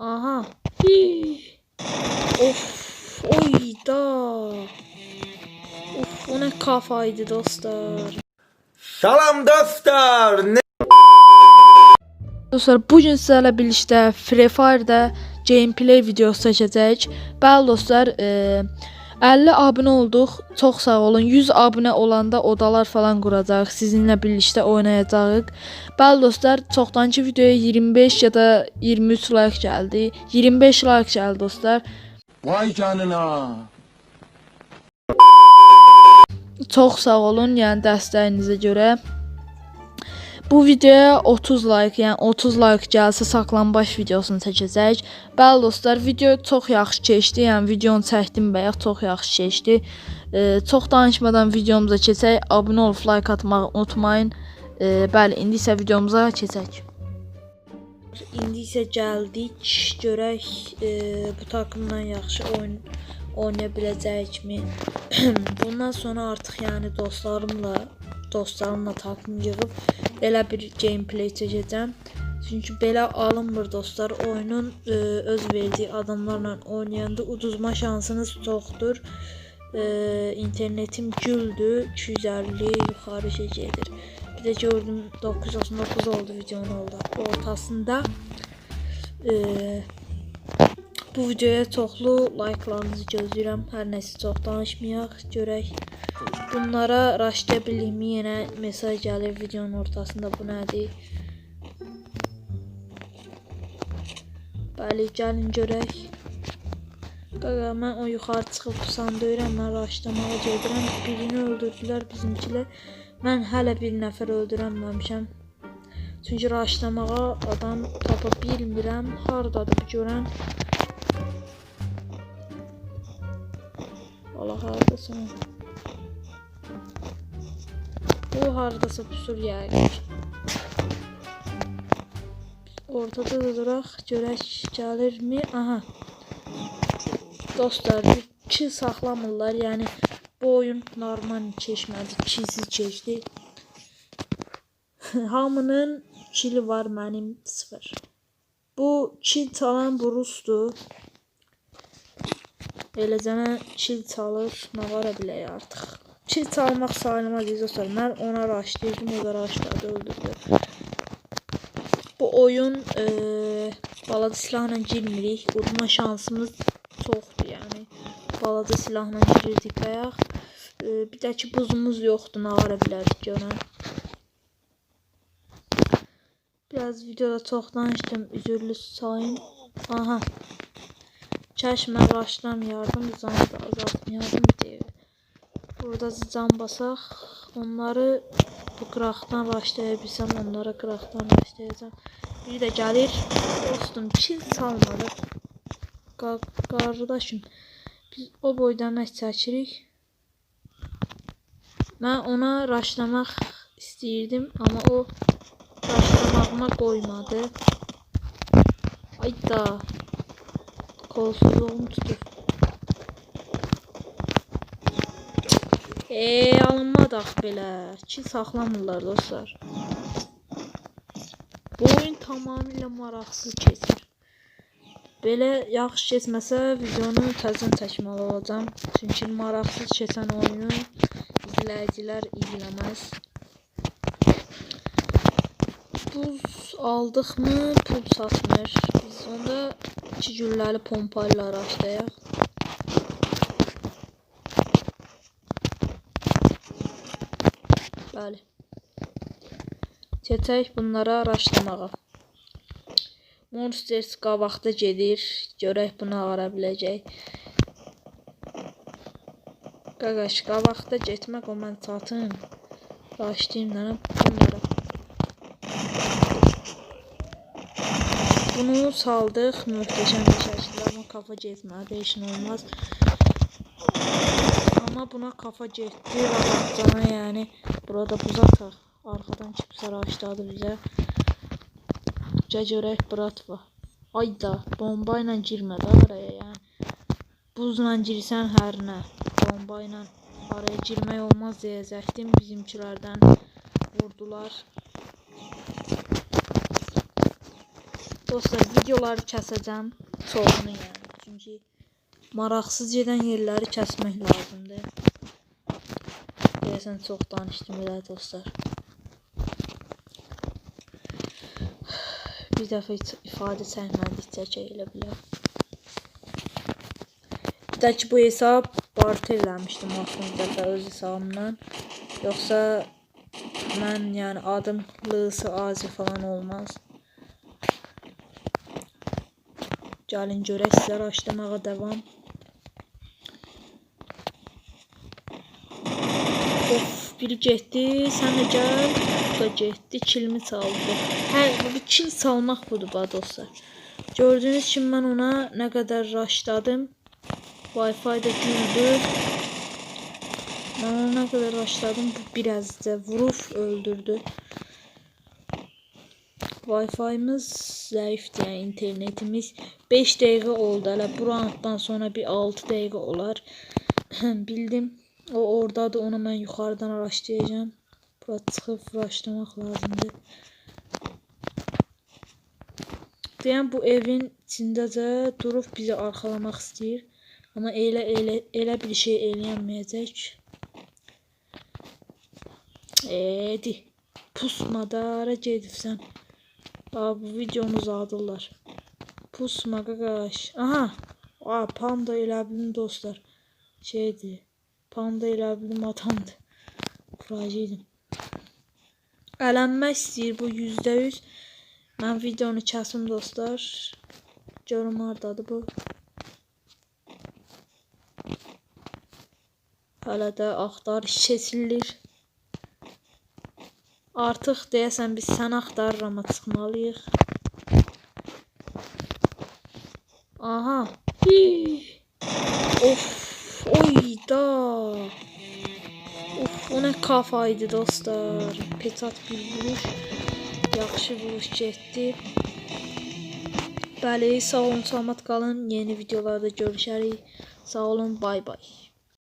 Aha. Hii. Of. Oy da. Of o ne kafaydı dostlar. Salam dostlar. Ne Dostlar bu gün sizlərlə birlikdə Free Fire-də gameplay videosu çəkəcəyik. Bəli dostlar, e, 50 abunə olduq. Çox sağ olun. 100 abunə olanda odalar falan quracağıq. Sizinlə birlikdə oynayacağıq. Bəli dostlar, çoxdankı videoya 25 ya da 23 like gəldi. 25 like gəldi dostlar. Vay canına. Çox sağ olun, yəni dəstəyinizə görə. Bu videoya 30 like, yəni 30 like gəlsə saklambaç videosunu çəkəcəyik. Bəli dostlar, video çox yaxşı keçdi. Yəni videonu çəkdim bayaq, çox yaxşı keçdi. E, çox danışmadan videomuza keçək. Abunə olub like atmağı unutmayın. E, bəli, indi isə videomuza keçək. İndi isə gəldik. Görək e, bu takımla yaxşı oyun oynaya biləcəyikmi? Bundan sonra artıq yəni dostlarımla dostlarımla takım yığıb elə bir gameplay çəkəcəm. Çünki belə alınmır dostlar. Oyunun e, öz verdiyi adamlarla oynayanda uduzma şansınız çoxdur. E, internetim güldü. 250 yuxarı şey. Bir də gördüm 999 oldu videonun oldu ortasında. E, bu videoya çoxlu like'larınızı gözləyirəm. Hər nəsə çox danışmayaq. Görək bunlara rastlaya bilirmi? Yenə mesaj gəlir videonun ortasında. Bu nədir? Bəli, gəlin görək. Qaqa, mən o yuxarı çıxıb pusan döyürəm, mən raşlamağa gedirəm. Birini öldürdülər bizimkilər. Mən hələ bir nəfər öldürəməmişəm. Çünki raşlamağa adam tapa bilmirəm. Hardadır görən? Allah hardasın. Bu hardasa pusur yəqin. Ortada da duraq, görək gəlirmi? Aha. Dostlar, kill saxlamırlar. Yəni bu oyun normal keçmədi, killsiz keçdi. Hamının killi var, mənim 0. Bu kill çalan bu Rusdur. Eləcənə kill çalır, nə vara bilək artıq. Kill çalmaq sayılmaz dostlar. Mən ona raşlayırdım, o da raşladı, öldürdü. Bu oyun e, balaca silahla girmirik. Vurma şansımız çoxdur, yəni. Balaca silahla girirdik bayaq. E, bir də ki buzumuz yoxdur, nə vara bilərdik görən. Biraz videoda çox danışdım, üzürlü sayın. Aha. Kaş mən raşlamayardım, canı da azaltmayardım deyə. Burada can basaq, onları bu qıraqdan raşlaya bilsəm, onlara qıraqdan raşlayacağam. Biri də gəlir, dostum, kill çalmadı. Qa qardaşım, biz o boydan nə çəkirik? Mən ona raşlamaq istəyirdim, amma o raşlamağıma qoymadı. Ayda. Kolsuzluğum tutur. Eee alınmadıq belə. Ki saxlamırlar dostlar. Bu oyun tamamilə maraqsız keçir. Belə yaxşı keçməsə videonu təzən çəkməli olacağam. Çünki maraqsız keçən oyunu izləyicilər izləməz. Buz aldıqmı pul satmır. Biz onda iki gülləli pompayla araşdıraq. Bəli. Keçək bunlara araşdırmağa. Monsters qabaqda gedir. Görək bunu ara biləcək. Qaqaş, qabaqda getmək o mən çatın. Başlayayım da bunlara. Bunu saldık. Möhtəşəm bir şəkildə. Amma kafa. Heç nə olmaz. Amma buna kafa getdi. Rahatcana yəni. Burada buz ataq. Arxadan kimsə raşladı bizə. Gəl görək bratva. Ayda bomba ilə girmə də araya yəni. Buzla girsən hərinə. Bomba ilə araya girmək olmaz deyəcəkdim. Bizimkilərdən vurdular. Dostlar videoları kəsəcəm. Çoxunu yəni. Çünki maraqsız gedən yerləri kəsmək lazımdır. Deyəsən çox danışdım elə dostlar. Bir dəfə ifadə çəkmədikcə şey elə bilər. Bir ki bu hesab barter eləmişdim axırıncı dəfə öz hesabımdan. Yoxsa mən yəni adım Lısı Azi falan olmaz. Gəlin görək sizə araşdırmağa davam. Of, biri getdi, sən də gəl. Bu da getdi, kilimi çaldı. Hə, bu kil çalmaq budur ba dostlar. Gördüyünüz kimi mən ona nə qədər raşladım. Wi-Fi də güldü. Mən ona nə qədər raşladım, bu biraz da vurub öldürdü. Wi-Fi'miz zəifdir, yəni internetimiz 5 dəqiqə oldu. Hələ bu rounddan sonra bir 6 dəqiqə olar. Bildim. O oradadır. Onu mən yuxarıdan araşdıracağam. Bura çıxıb araşdırmaq lazımdır. Deyən bu evin içindəcə durub bizi arxalamaq istəyir. Amma elə elə elə bir şey eləyənməyəcək. Edi. Pusmada hara gedibsən? Aa, bu videonu uzadırlar. Pusma qaqaş. Aha. Aa, panda elə bilim dostlar. Şeydir. Panda elə bilim adamdır. Kuracıydım. Ələnmək istəyir bu yüzdə yüz. Mən videonu kəsim dostlar. Görüm hardadır bu. Hələ də axtarış keçirilir. Artıq deyəsən biz sən axtarırama çıxmalıyıq. Aha. Of. Oy. Of, o nə kafa idi dostlar. Petat bir vuruş. Yaxşı vuruş getdi. Bəli, sağ olun, salamat qalın. Yeni videolarda görüşərik. Sağ olun, bay bay.